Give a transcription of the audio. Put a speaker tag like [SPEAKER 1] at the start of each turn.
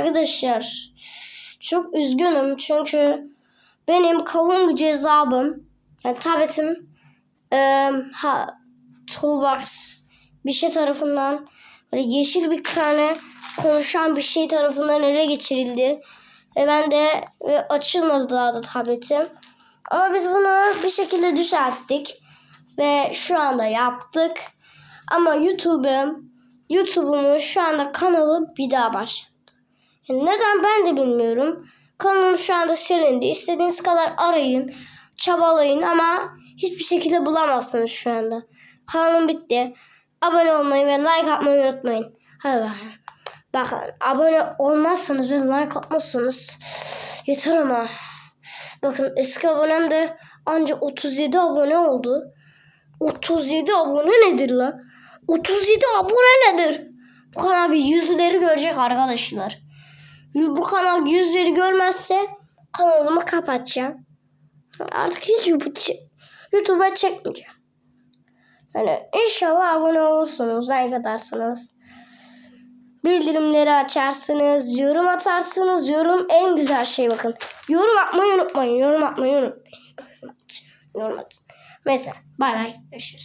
[SPEAKER 1] Arkadaşlar çok üzgünüm çünkü benim kavun gücü hesabım yani tabletim eee, ha, toolbox bir şey tarafından böyle yeşil bir tane konuşan bir şey tarafından ele geçirildi. Ve ben de ve açılmadı daha da tabletim. Ama biz bunu bir şekilde düzelttik. Ve şu anda yaptık. Ama YouTube'um YouTube'umun şu anda kanalı bir daha başlattı. Neden ben de bilmiyorum. Kanalım şu anda silindi. İstediğiniz kadar arayın, çabalayın ama hiçbir şekilde bulamazsınız şu anda. Kanalım bitti. Abone olmayı ve like atmayı unutmayın. Hadi bakın. Bakın abone olmazsanız ve like atmazsanız yeter ama. Bakın eski abonem de ancak 37 abone oldu. 37 abone nedir lan? 37 abone nedir? Bu kanal bir yüzleri görecek arkadaşlar. Bu kanal yüzleri görmezse kanalımı kapatacağım. Artık hiç YouTube- YouTube'a çekmeyeceğim. Yani inşallah abone olursunuz, like atarsınız. Bildirimleri açarsınız, yorum atarsınız. Yorum en güzel şey bakın. Yorum atmayı unutmayın. Yorum atmayı unutmayın. Yorum atın. Mesela bay bay. Görüşürüz.